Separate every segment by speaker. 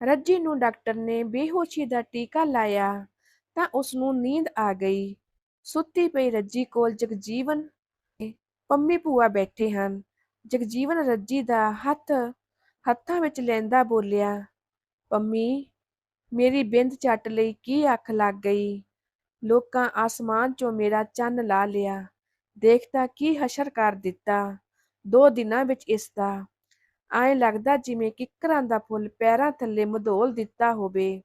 Speaker 1: ਰੱਜੀ ਨੂੰ ਡਾਕਟਰ ਨੇ ਬੇਹੋਸ਼ੀ ਦਾ ਟੀਕਾ ਲਾਇਆ ਤਾਂ ਉਸ ਨੂੰ ਨੀਂਦ ਆ ਗਈ। ਸੁੱਤੀ ਪਈ ਰੱਜੀ ਕੋਲ ਜਗਜੀਵਨ ਪੰਮੀ ਭੂਆ ਬੈਠੇ ਹਨ। ਜਗਜੀਵਨ ਰੱਜੀ ਦਾ ਹੱਥ ਹੱਥਾਂ ਵਿੱਚ ਲੈਂਦਾ ਬੋਲਿਆ, ਪੰਮੀ, ਮੇਰੀ ਬਿੰਦ ਚੱਟ ਲਈ ਕੀ ਅੱਖ ਲੱਗ ਗਈ? ਲੋਕਾਂ ਆਸਮਾਨ 'ਚੋਂ ਮੇਰਾ ਚੰਨ ਲਾ ਲਿਆ। ਦੇਖਦਾ ਕੀ ਹਸ਼ਰ ਕਰ ਦਿੱਤਾ। ਦੋ ਦਿਨਾਂ ਵਿੱਚ ਇਸ ਦਾ ਐਂ ਲੱਗਦਾ ਜਿਵੇਂ ਕਿੱਕਰਾਂ ਦਾ ਫੁੱਲ ਪੈਰਾਂ ਥੱਲੇ ਮਧੋਲ ਦਿੱਤਾ ਹੋਵੇ।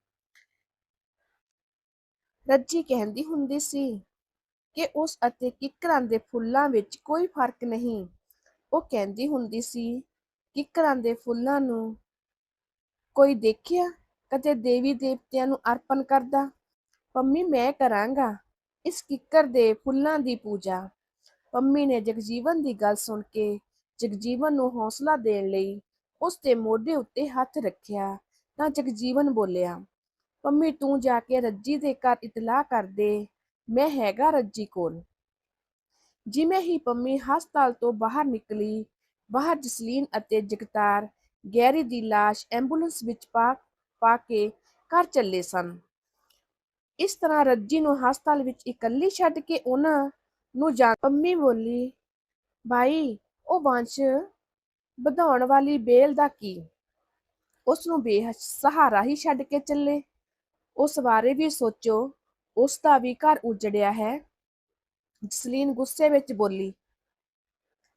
Speaker 1: ਰੱਜੀ ਕਹਿੰਦੀ ਹੁੰਦੀ ਸੀ ਕਿ ਉਸ ਅਤੇ ਕਿੱਕਰਾਂ ਦੇ ਫੁੱਲਾਂ ਵਿੱਚ ਕੋਈ ਫ਼ਰਕ ਨਹੀਂ। ਉਹ ਕਹਿੰਦੀ ਹੁੰਦੀ ਸੀ, ਕਿੱਕਰਾਂ ਦੇ ਫੁੱਲਾਂ ਨੂੰ ਕੋਈ ਦੇਖਿਆ? ਕਦੇ ਦੇਵੀ ਦੇਵਤਿਆਂ ਨੂੰ ਅਰਪਣ ਕਰਦਾ? ਪੰਮੀ, ਮੈਂ ਕਰਾਂਗਾ ਇਸ ਕਿੱਕਰ ਦੇ ਫੁੱਲਾਂ ਦੀ ਪੂਜਾ। ਪੰਮੀ ਨੇ ਜਗਜੀਵਨ ਦੀ ਗੱਲ ਸੁਣ ਕੇ ਜਗਜੀਵਨ ਨੂੰ ਹੌਸਲਾ ਦੇਣ ਲਈ ਉਸ ਦੇ ਮੋਢੇ ਉੱਤੇ ਹੱਥ ਰੱਖਿਆ ਤਾਂ ਜਗਜੀਵਨ ਬੋਲਿਆ, ਪੰਮੀ, ਤੂੰ ਜਾ ਕੇ ਰੱਜੀ ਦੇ ਘਰ ਇਤਲਾਹ ਕਰ ਦੇ, ਮੈਂ ਹੈਗਾ ਰੱਜੀ ਕੋਲ। ਜਿਵੇਂ ਹੀ ਪੰਮੀ ਹਸਪਤਾਲ ਤੋਂ ਬਾਹਰ ਨਿਕਲੀ, ਬਾਹਰ ਜਸਲੀਨ ਅਤੇ ਜਗਤਾਰ ਗੈਰੀ ਦੀ ਲਾਸ਼ ਐਂਬੂਲੈਂਸ ਵਿੱਚ ਪਾ ਪਾ ਕੇ ਘਰ ਚੱਲੇ ਸਨ। ਇਸ ਤਰ੍ਹਾਂ ਰੱਜੀ ਨੂੰ ਹਸਪਤਾਲ ਵਿੱਚ ਇਕੱਲੀ ਛੱਡ ਕੇ ਉਹਨਾਂ ਨੂੰ ਜਾ ਪੰਮੀ ਬੋਲੀ, ਭਾਈ ਉਹ ਵੰਸ਼ ਵਧਾਉਣ ਵਾਲੀ ਬੇਲ ਦਾ ਕੀ? ਉਸ ਨੂੰ ਬੇਸਹਾਰਾ ਹੀ ਛੱਡ ਕੇ ਚੱਲੇ। ਉਸ ਬਾਰੇ ਵੀ ਸੋਚੋ, ਉਸ ਦਾ ਵੀ ਘਰ ਉਜੜਿਆ ਹੈ। ਜਸਲੀਨ ਗੁੱਸੇ ਵਿੱਚ ਬੋਲੀ,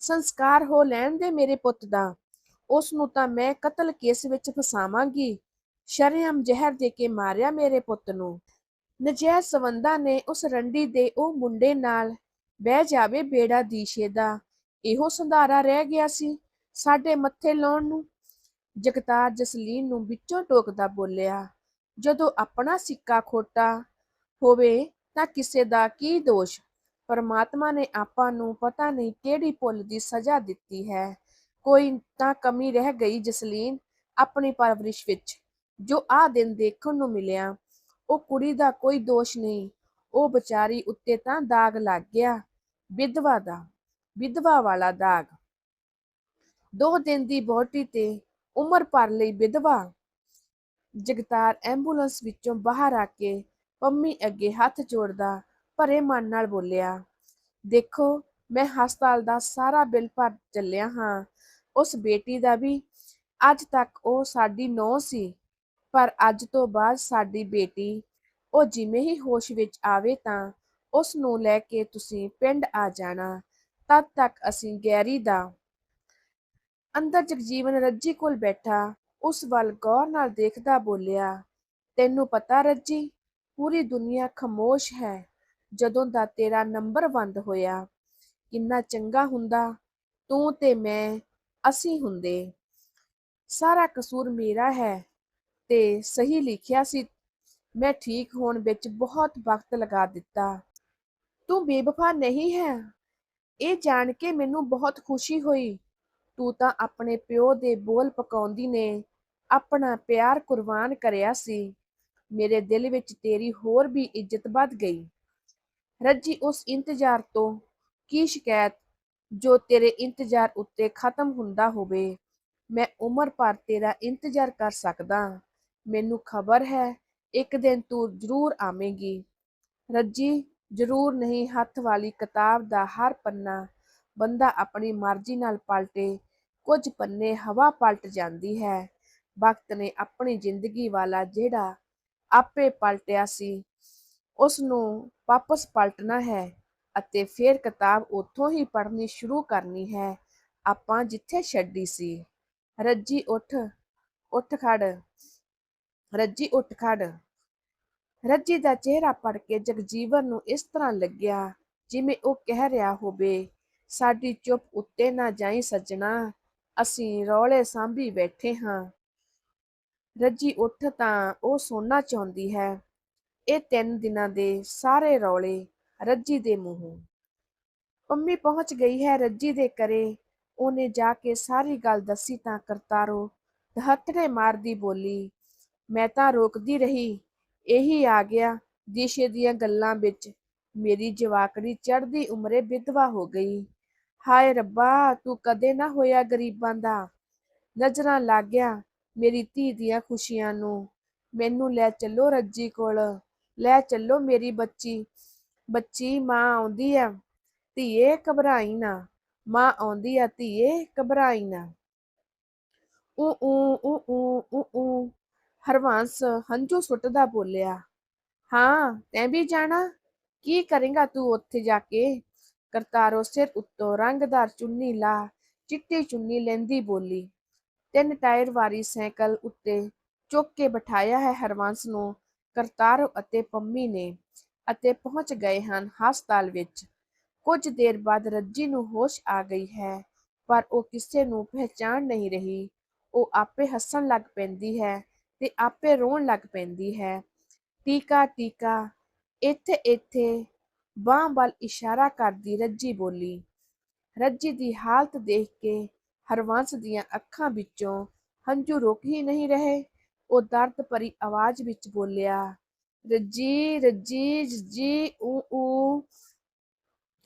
Speaker 1: ਸੰਸਕਾਰ ਹੋ ਲੈਣ ਦੇ ਮੇਰੇ ਪੁੱਤ ਦਾ। ਉਸ ਨੂੰ ਤਾਂ ਮੈਂ ਕਤਲ ਕੇਸ ਵਿੱਚ ਫਸਾਵਾਂਗੀ। ਸ਼ਰਿਆਮ ਜ਼ਹਿਰ ਦੇ ਕੇ ਮਾਰਿਆ ਮੇਰੇ ਪੁੱਤ ਨੂੰ। ਨਜਾਇਜ਼ ਸਵੰਦਾ ਨੇ ਉਸ ਰੰਡੀ ਦੇ ਉਹ ਮੁੰਡੇ ਨਾਲ ਬਹਿ ਜਾਵੇ ਬੇੜਾ ਦੀਸ਼ੇ ਦਾ। ਇਹੋ ਸੰਧਾਰਾ ਰਹਿ ਗਿਆ ਸੀ ਸਾਡੇ ਮੱਥੇ ਲਾਉਣ ਨੂੰ। ਜਗਤਾਰ ਜਸਲੀਨ ਨੂੰ ਵਿੱਚੋਂ ਟੋਕਦਾ ਬੋਲਿਆ, ਜਦੋਂ ਆਪਣਾ ਸਿੱਕਾ ਖੋਟਾ ਹੋਵੇ ਤਾਂ ਕਿਸੇ ਦਾ ਕੀ ਦੋਸ਼? ਪਰਮਾਤਮਾ ਨੇ ਆਪਾਂ ਨੂੰ ਪਤਾ ਨਹੀਂ ਕਿਹੜੀ ਭੁੱਲ ਦੀ ਸਜ਼ਾ ਦਿੱਤੀ ਹੈ। ਕੋਈ ਤਾਂ ਕਮੀ ਰਹਿ ਗਈ ਜਸਲੀਨ ਆਪਣੀ ਪਰਵਰਿਸ਼ ਵਿੱਚ। ਜੋ ਆ ਦਿਨ ਦੇਖਣ ਨੂੰ ਮਿਲਿਆ, ਉਹ ਕੁੜੀ ਦਾ ਕੋਈ ਦੋਸ਼ ਨਹੀਂ। ਉਹ ਵਿਚਾਰੀ ਉੱਤੇ ਤਾਂ ਦਾਗ ਲੱਗ ਗਿਆ। ਵਿਧਵਾ ਦਾ ਵਿਧਵਾ ਵਾਲਾ ਦਾਗ। ਦੋ ਦਿਨ ਦੀ ਬੋਟੀ ਤੇ ਉਮਰ ਭਰ ਲਈ ਵਿਧਵਾ ਜਗਤਾਰ ਐਂਬੂਲੈਂਸ ਵਿੱਚੋਂ ਬਾਹਰ ਆ ਕੇ ਪੰਮੀ ਅੱਗੇ ਹੱਥ ਜੋੜਦਾ ਭਰੇ ਮਨ ਨਾਲ ਬੋਲਿਆ, ਦੇਖੋ, ਮੈਂ ਹਸਪਤਾਲ ਦਾ ਸਾਰਾ ਬਿੱਲ ਭਰ ਚੱਲਿਆ ਹਾਂ। ਉਸ ਬੇਟੀ ਦਾ ਵੀ ਅੱਜ ਤੱਕ ਉਹ ਸਾਡੀ ਨੌ ਸੀ, ਪਰ ਅੱਜ ਤੋਂ ਬਾਅਦ ਸਾਡੀ ਬੇਟੀ ਉਹ ਜਿਵੇਂ ਹੀ ਹੋਸ਼ ਵਿੱਚ ਆਵੇ ਤਾਂ ਉਸ ਨੂੰ ਲੈ ਕੇ ਤੁਸੀਂ ਪਿੰਡ ਆ ਜਾਣਾ। ਤਦ ਤੱਕ ਅਸੀਂ ਗੈਰੀ ਦਾ ਅੰਦਰ ਜਗਜੀਵਨ ਰੱਜੀ ਕੋਲ ਬੈਠਾ, ਉਸ ਵੱਲ ਗੌਰ ਨਾਲ ਦੇਖਦਾ ਬੋਲਿਆ, ਤੈਨੂੰ ਪਤਾ ਰੱਜੀ, ਪੂਰੀ ਦੁਨੀਆ ਖਮੋਸ਼ ਹੈ, ਜਦੋਂ ਦਾ ਤੇਰਾ ਨੰਬਰ ਬੰਦ ਹੋਇਆ। ਕਿੰਨਾ ਚੰਗਾ ਹੁੰਦਾ, ਤੂੰ ਤੇ ਮੈਂ, ਅਸੀਂ ਹੁੰਦੇ। ਸਾਰਾ ਕਸੂਰ ਮੇਰਾ ਹੈ। ਤੇ ਸਹੀ ਲਿਖਿਆ ਸੀ, ਮੈਂ ਠੀਕ ਹੋਣ ਵਿੱਚ ਬਹੁਤ ਵਕਤ ਲਗਾ ਦਿੱਤਾ। ਤੂੰ ਬੇਵਫਾ ਨਹੀਂ ਹੈ ਇਹ ਜਾਣ ਕੇ ਮੈਨੂੰ ਬਹੁਤ ਖੁਸ਼ੀ ਹੋਈ। ਤੂੰ ਤਾਂ ਆਪਣੇ ਪਿਓ ਦੇ ਬੋਲ ਪਕਾਉਂਦੀ ਨੇ, ਆਪਣਾ ਪਿਆਰ ਕੁਰਬਾਨ ਕਰਿਆ ਸੀ। ਮੇਰੇ ਦਿਲ ਵਿੱਚ ਤੇਰੀ ਹੋਰ ਵੀ ਇੱਜ਼ਤ ਵੱਧ ਗਈ। ਰੱਜੀ ਉਸ ਇੰਤਜ਼ਾਰ ਤੋਂ, ਕੀ ਸ਼ਿਕਾਇਤ? ਜੋ ਤੇਰੇ ਇੰਤਜ਼ਾਰ ਉੱਤੇ ਖਤਮ ਹੁੰਦਾ ਹੋਵੇ, ਮੈਂ ਉਮਰ ਭਰ ਤੇਰਾ ਇੰਤਜ਼ਾਰ ਕਰ ਸਕਦਾ। ਮੈਨੂੰ ਖਬਰ ਹੈ, ਇੱਕ ਦਿਨ ਤੂੰ ਜ਼ਰੂਰ ਆਵੇਂਗੀ। ਰੱਜੀ ਜ਼ਰੂਰ ਨਹੀਂ, ਹੱਥ ਵਾਲੀ ਕਿਤਾਬ ਦਾ ਹਰ ਪੰਨਾ ਬੰਦਾ ਆਪਣੀ ਮਰਜ਼ੀ ਨਾਲ ਪਲਟੇ, ਕੁਝ ਪੰਨੇ ਹਵਾ ਪਲਟ ਜਾਂਦੀ ਹੈ। ਵਕਤ ਨੇ ਆਪਣੀ ਜ਼ਿੰਦਗੀ ਵਾਲਾ ਜਿਹੜਾ ਆਪੇ ਪਲਟਿਆ ਸੀ ਉਸ ਨੂੰ ਵਾਪਸ ਪਲਟਣਾ ਹੈ ਅਤੇ ਫਿਰ ਕਿਤਾਬ ਉੱਥੋਂ ਹੀ ਪੜ੍ਹਨੀ ਸ਼ੁਰੂ ਕਰਨੀ ਹੈ। ਆਪਾਂ ਜਿੱਥੇ ਛੱਡੀ ਸੀ। ਰੱਜੀ ਉੱਠ ਉੱਠ ਖੜ, ਰੱਜੀ ਉੱਠ ਖੜ। ਰੱਜੀ ਦਾ ਚਿਹਰਾ ਪੜ ਕੇ ਜਗਜੀਵਨ ਨੂੰ ਇਸ ਤਰ੍ਹਾਂ ਲੱਗਿਆ ਜਿਵੇਂ ਉਹ ਕਹਿ ਰਿਹਾ ਹੋਵੇ, ਸਾਡੀ ਚੁੱਪ ਉੱਤੇ ਨਾ ਜਾਈ ਸੱਜਣਾ, ਅਸੀਂ ਰੌਲੇ ਸਾਂਭੀ ਬੈਠੇ ਹਾਂ। ਰੱਜੀ ਉੱਠ ਤਾਂ ਉਹ ਸੋਨਾ ਚਾਹੁੰਦੀ ਹੈ। ਇਹ ਤਿੰਨ ਦਿਨਾਂ ਦੇ ਸਾਰੇ ਰੌਲੇ ਰੱਜੀ ਦੇ ਮੂੰਹੋਂ। ਪੰਮੀ ਪਹੁੰਚ ਗਈ ਹੈ ਰੱਜੀ ਦੇ ਘਰੇ। ਉਹਨੇ ਜਾ ਕੇ ਸਾਰੀ ਗੱਲ ਦੱਸੀ ਤਾਂ ਕਰਤਾਰੋ ਹੱਥੜੇ ਮਾਰਦੀ ਬੋਲੀ, ਮੈਂ ਤਾਂ ਰੋਕਦੀ ਰਹੀ। ਇਹੀ ਆ ਗਿਆ ਦਿਸ਼ੇ ਦੀਆਂ ਗੱਲਾਂ ਵਿੱਚ। ਮੇਰੀ ਜਵਾਕੜੀ ਚੜ੍ਹਦੀ ਉਮਰੇ ਵਿਧਵਾ ਹੋ ਗਈ। ਹਾਏ ਰੱਬਾ, ਤੂੰ ਕਦੇ ਨਾ ਹੋਇਆ ਗਰੀਬਾਂ ਦਾ। ਨਜ਼ਰਾਂ ਲੱਗ ਗਿਆ ਮੇਰੀ ਧੀ ਦੀਆਂ ਖੁਸ਼ੀਆਂ ਨੂੰ। ਮੈਨੂੰ ਲੈ ਚੱਲੋ ਰੱਜੀ ਕੋਲ, ਲੈ ਚੱਲੋ ਮੇਰੀ ਬੱਚੀ। ਬੱਚੀ ਮਾਂ ਆਉਂਦੀ ਆ, ਧੀਏ ਘਬਰਾਈ ਨਾ। ਮਾਂ ਆਉਂਦੀ ਆ, ਧੀਏ ਘਬਰਾਈ ਨਾ। ਊ ਊ ਊ ਊ ਊ ਊ ਹਰਵੰਸ ਹੰਝੂ ਸੁੱਟਦਾ ਬੋਲਿਆ, ਹਾਂ, ਤੈਂ ਵੀ ਜਾਣਾ? ਕੀ ਕਰੇਗਾ ਤੂੰ ਉੱਥੇ ਜਾ ਕੇ? ਕਰਤਾਰੋ ਸਿਰ ਉੱਤੋਂ ਰੰਗਦਾਰ ਚੁੰਨੀ ਲਾ, ਚਿੱਟੀ ਚੁੰਨੀ ਲੈਂਦੀ ਬੋਲੀ। ਤਿੰਨ ਟਾਇਰ ਵਾਲੀ ਸਾਈਕਲ ਉੱਤੇ ਚੁੱਕ ਕੇ ਬਿਠਾਇਆ ਹੈ ਹਰਵੰਸ ਨੂੰ, ਕਰਤਾਰੋ ਅਤੇ ਪੰਮੀ ਨੇ, ਅਤੇ ਪਹੁੰਚ ਗਏ ਹਨ ਹਸਪਤਾਲ ਵਿੱਚ। ਕੁਝ ਦੇਰ ਬਾਅਦ ਰੱਜੀ ਨੂੰ ਹੋਸ਼ ਆ ਗਈ ਹੈ, ਪਰ ਉਹ ਕਿਸੇ ਨੂੰ ਪਹਿਚਾਣ ਨਹੀਂ ਰਹੀ। ਉਹ ਆਪੇ ਹੱਸਣ ਲੱਗ ਪੈਂਦੀ ਹੈ ਤੇ ਆਪੇ ਰੋਣ ਲੱਗ ਪੈਂਦੀ ਹੈ। ਟੀਕਾ ਟੀਕਾ, ਇੱਥੇ ਇੱਥੇ, ਬਾਂਹ ਵੱਲ ਇਸ਼ਾਰਾ ਕਰਦੀ ਰੱਜੀ ਬੋਲੀ। ਰੱਜੀ ਦੀ ਹਾਲਤ ਦੇਖ ਕੇ ਹਰਵੰਸ ਦੀਆਂ ਅੱਖਾਂ ਵਿੱਚੋਂ ਹੰਝੂ ਰੁਕ ਹੀ ਨਹੀਂ ਰਹੇ। ਉਹ ਦਰਦ ਭਰੀ ਆਵਾਜ਼ ਵਿੱਚ ਬੋਲਿਆ, ਰੱਜੀ ਰੱਜੀ ਜੀ ਊ ਊ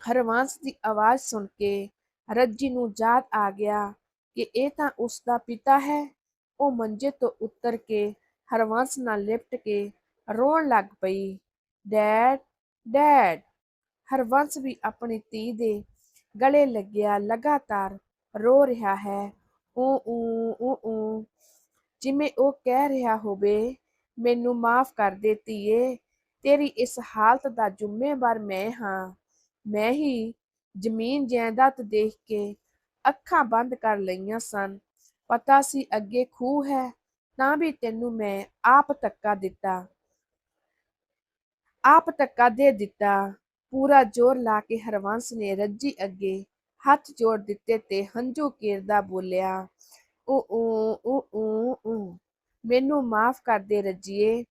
Speaker 1: ਹਰਵੰਸ ਦੀ ਆਵਾਜ਼ ਸੁਣ ਕੇ ਰੱਜੀ ਨੂੰ ਯਾਦ ਆ ਗਿਆ ਕਿ ਇਹ ਤਾਂ ਉਸ ਦਾ ਪਿਤਾ ਹੈ। ਉਹ ਮੰਜੇ ਤੋਂ ਉੱਤਰ ਕੇ ਹਰਵੰਸ ਨਾਲ ਲਿਪਟ ਕੇ ਰੋਣ ਲੱਗ ਪਈ, ਡੈਡ ਡੈਡ। ਹਰਵੰਸ ਵੀ ਆਪਣੀ ਧੀ ਦੇ ਗਲੇ ਲੱਗਿਆ ਲਗਾਤਾਰ ਰੋ ਰਿਹਾ ਹੈ। ਊ ਊ ਊ ਊ ਜਿਵੇਂ ਉਹ ਕਹਿ ਰਿਹਾ ਹੋਵੇ, ਮੈਨੂੰ ਮਾਫ ਕਰ ਦੇ ਧੀਏ, ਤੇਰੀ ਇਸ ਹਾਲਤ ਦਾ ਜ਼ਿੰਮੇਵਾਰ ਮੈਂ ਹਾਂ। ਮੈਂ ਹੀ ਜ਼ਮੀਨ ਜਾਇਦਾਦ ਦੇਖ ਕੇ ਅੱਖਾਂ ਬੰਦ ਕਰ ਲਈਆਂ ਸਨ। ਪਤਾ ਸੀ ਅੱਗੇ ਖੂਹ ਹੈ, ਤਾਂ ਵੀ ਤੈਨੂੰ ਮੈਂ ਆਪ ਧੱਕਾ ਦਿੱਤਾ। ਆਪ ਧੱਕਾ ਦੇ ਦਿੱਤਾ। ਪੂਰਾ ਜ਼ੋਰ ਲਾ ਕੇ ਹਰਵੰਸ ਨੇ ਰੱਜੀ ਅੱਗੇ ਹੱਥ ਜੋੜ ਦਿੱਤੇ ਤੇ ਹੰਝੂ ਕੇਰਦਾ ਬੋਲਿਆ ਊ ਊ ਊ ਊ, ਮੈਨੂੰ ਮਾਫ ਕਰ ਦੇ ਰੱਜੀਏ।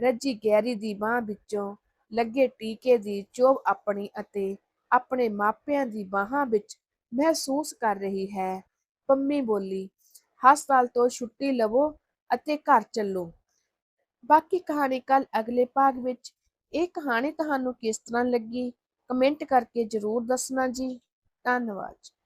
Speaker 1: ਰੱਜੀ ਗੈਰੀ ਦੀ ਬਾਹ ਵਿੱਚੋਂ ਲੱਗੇ ਟੀਕੇ ਦੀ ਚੋਬ ਆਪਣੀ ਅਤੇ ਆਪਣੇ ਮਾਪਿਆਂ ਦੀ ਬਾਹਾਂ ਵਿੱਚ ਮਹਿਸੂਸ ਕਰ ਰਹੀ ਹੈ। ਪੰਮੀ ਬੋਲੀ ਹਸਪਤਾਲ ਤੋਂ ਛੁੱਟੀ ਲਵੋ ਅਤੇ ਘਰ ਚੱਲੋ। ਬਾਕੀ ਕਹਾਣੀ ਕੱਲ ਅਗਲੇ ਭਾਗ ਵਿੱਚ। ਇਹ ਕਹਾਣੀ ਤੁਹਾਨੂੰ ਕਿਸ ਤਰ੍ਹਾਂ ਲੱਗੀ? ਕਮੈਂਟ ਕਰਕੇ ਜ਼ਰੂਰ ਦੱਸਣਾ ਜੀ। ਧੰਨਵਾਦ।